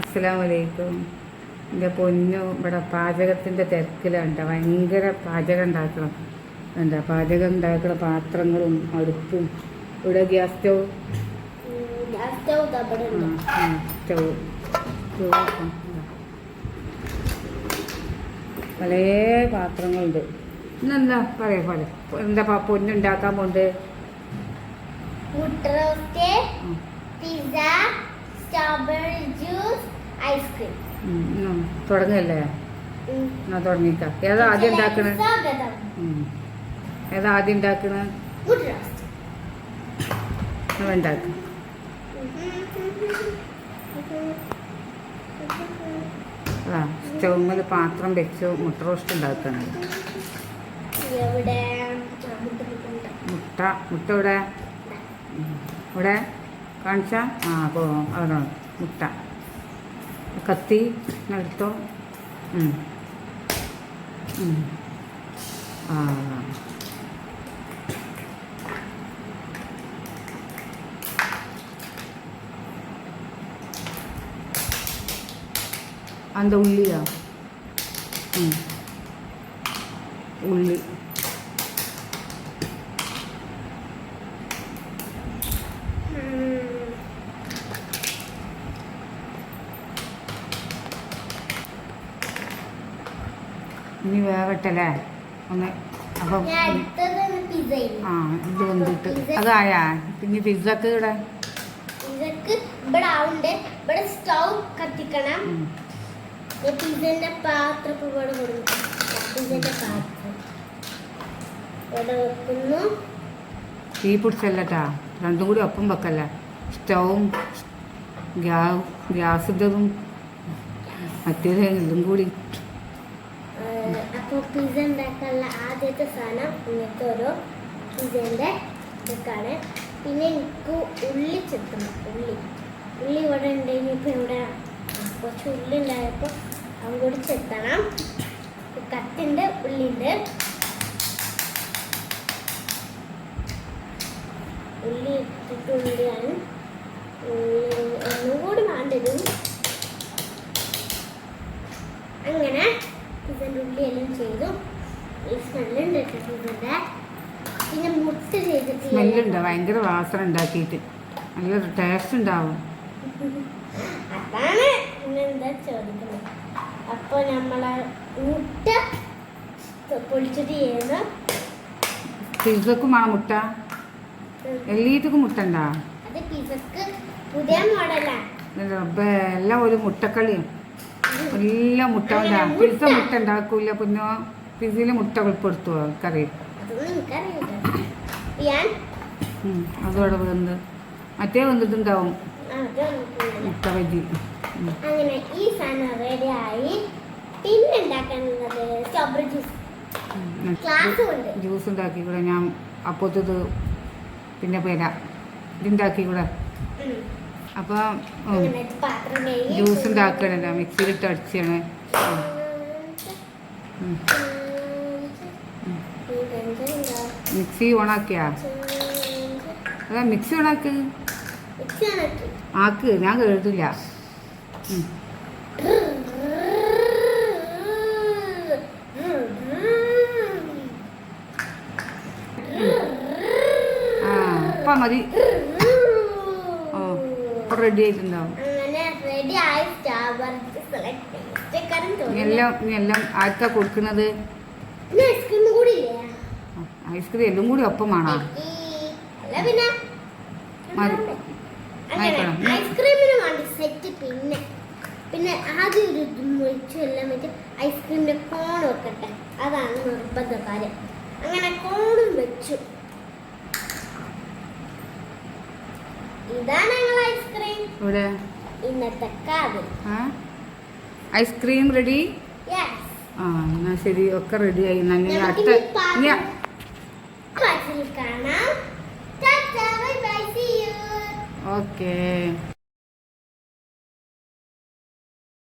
അസ്സലാമലൈക്കും. എന്റെ പൊന്നു ഇവിടെ പാചകത്തിന്റെ തിരക്കിലുണ്ട്. ഭയങ്കര പാചകം ഉണ്ടാക്കണം. എന്താ പാചകം ഉണ്ടാക്കുന്ന പാത്രങ്ങളും അടുപ്പും ഇവിടെ ഗ്യാസ് സ്റ്റൗ? സ്റ്റവ് അവിടെ ഉണ്ട്. സ്റ്റൗ. സ്റ്റൗ പല പാത്രങ്ങളുണ്ട്. ഇന്നെന്താ? പറയാ പോലെ എന്താ പൊന്നുണ്ടാക്കാൻ pond? Pizza strawberry juice ice cream. തുടങ്ങല്ലേ? എന്നാ തുടങ്ങിക്കാം. ഏതാ ആദ്യം ഉണ്ടാക്കണ? ഏതാ ആദ്യം ഉണ്ടാക്കണ? ഉണ്ടാക്കും? ആ സ്റ്റൗമ്മൽ പാത്രം വെച്ച് മുട്ട റോസ്റ്റ് ഉണ്ടാക്കണം. മുട്ട മുട്ട ഇവിടെ ഇവിടെ കാണിച്ച ആ അപ്പോൾ അവിടെ മുട്ട കത്തി എടുത്തോ ഉം. ഉം. ആ அந்த ഉള്ളിയാ ഉം. ഉള്ളി ഇനി വേവട്ടല്ലേ? ഒന്ന് അപ്പം ആ ഇത് വന്നിട്ട് അതായാ? പിന്നെ പിസക്ക് ഇവിടെ? ഇവിടെ ആവുണ്ട്. ഇവിടെ സ്റ്റൗ കത്തിക്കണം. ഉം. ഈ പിസ്സന്റെ പാത്രം ഇപ്പൊ ഇവിടെ കൊടുക്കും പിസ്സന്റെ പാത്രം. ഇവിടെ വെക്കുന്നു. തീ പിടിച്ചല്ലട്ടാ. രണ്ടും കൂടി ഒപ്പം വെക്കല്ല? സ്റ്റൗവും ഗ്യാ ഗ്യാസിന്റെതും മറ്റേതും ഇതും കൂടി ഏഹ് പിസ ഉണ്ടാക്കാനുള്ള ആദ്യത്തെ സാധനം ഇങ്ങനത്തെ ഓരോ പിസ്സന്റെ ഇതൊക്കെയാണ്. പിന്നെ എനിക്ക് ഉള്ളി ചെത്തണം ഉള്ളി. ഉള്ളി ഇവിടെ ഉണ്ടെങ്കിൽ ഇനിയിപ്പോൾ ഇവിടെ കുറച്ച് ഉള്ളി ഉണ്ടായപ്പോൾ ചെത്തണം. കത്തിന്റെ ഉള്ളിയുണ്ട് ഉള്ളി ഇട്ടിട്ട് ഉള്ളിയാണ്. ഉള്ളി ഒന്നും കൂടി വേണ്ടതും. അങ്ങനെ പിസന്റെ ഉള്ളി എല്ലാം ചെയ്തു. ഈ സ്മെല്ലുണ്ട് കേട്ടോ പിന്നെ മുട്ട ചെയ്തിട്ട് സ്മെല്ലുണ്ട്. ഭയങ്കര വാസന ഉണ്ടാക്കിയിട്ട്. നല്ല ടേസ്റ്റ് ഉണ്ടാവും. അതാണ് ഇന്നെന്താ ചോദിക്കുന്നത്. അപ്പോൾ നമ്മളെ മുട്ട പൊളിച്ചിട്ട് ചെയ്യുന്നു പിസക്കുമാണ് മുട്ട. എല്ലീറ്റക്കും മുട്ട ഉണ്ടാ? അത് പിസക്ക് പുതിയ മോഡലാണ് എല്ലാം ഒരു മുട്ടക്കളിയും എല്ലാം മുട്ട പിസ പിസ്സ മുട്ട ഉണ്ടാക്കൂല. പിന്നെ പിസയിൽ മുട്ട ഉൾപ്പെടുത്തുവോ കറി. അതോടെ വന്ന് മറ്റേ വന്നിട്ടുണ്ടാവും മുട്ട ബജി. ഉം. അങ്ങനെ ഈ സാധനം റെഡിയായി പിന്നെ ഉണ്ടാക്കാനുള്ളത് സ്ട്രോബെറി ജ്യൂസ് ഉണ്ടാക്കി കൂടെ ഞാൻ അപ്പോത്തത് പിന്നെ പേരാ. ഇതുണ്ടാക്കി കൂടെ. അപ്പോൾ ജ്യൂസ് ഉണ്ടാക്കണല്ലോ മിക്സിയിലിട്ട് അടിച്ചാണ്. മിക്സി ഓണാക്കിയാ? അതാ മിക്സി ഓണാക്ക്? ആക്ക് ഞാൻ കേട്ടില്ല ആ അപ്പം മതി. റെഡി ആയിട്ടുണ്ടാവും എല്ലാം എല്ലാം ആർക്കാ കൊടുക്കുന്നത്? ഐസ്ക്രീം എല്ലാം കൂടി ഒപ്പം വേണോ അല്ല പിന്നെ മതി. അങ്ങനെ ഐസ്ക്രീമിന് വേണ്ടി സെറ്റ് പിന്നെ. പിന്നെ ആദ്യം ഒരു മുഴിച്ചു എല്ലാം വെച്ച് ഐസ്ക്രീമിന്റെ കോൺ വെക്കട്ടെ. അതാണ് നിർബന്ധ കാര്യം. അങ്ങനെ കോണും വെച്ചു. ഇവിടെ ഐസ്ക്രീം റെഡി ആ? എന്നാ ശരി ഒക്കെ റെഡി ആയി. ഇനി അടുത്ത ഓക്കേ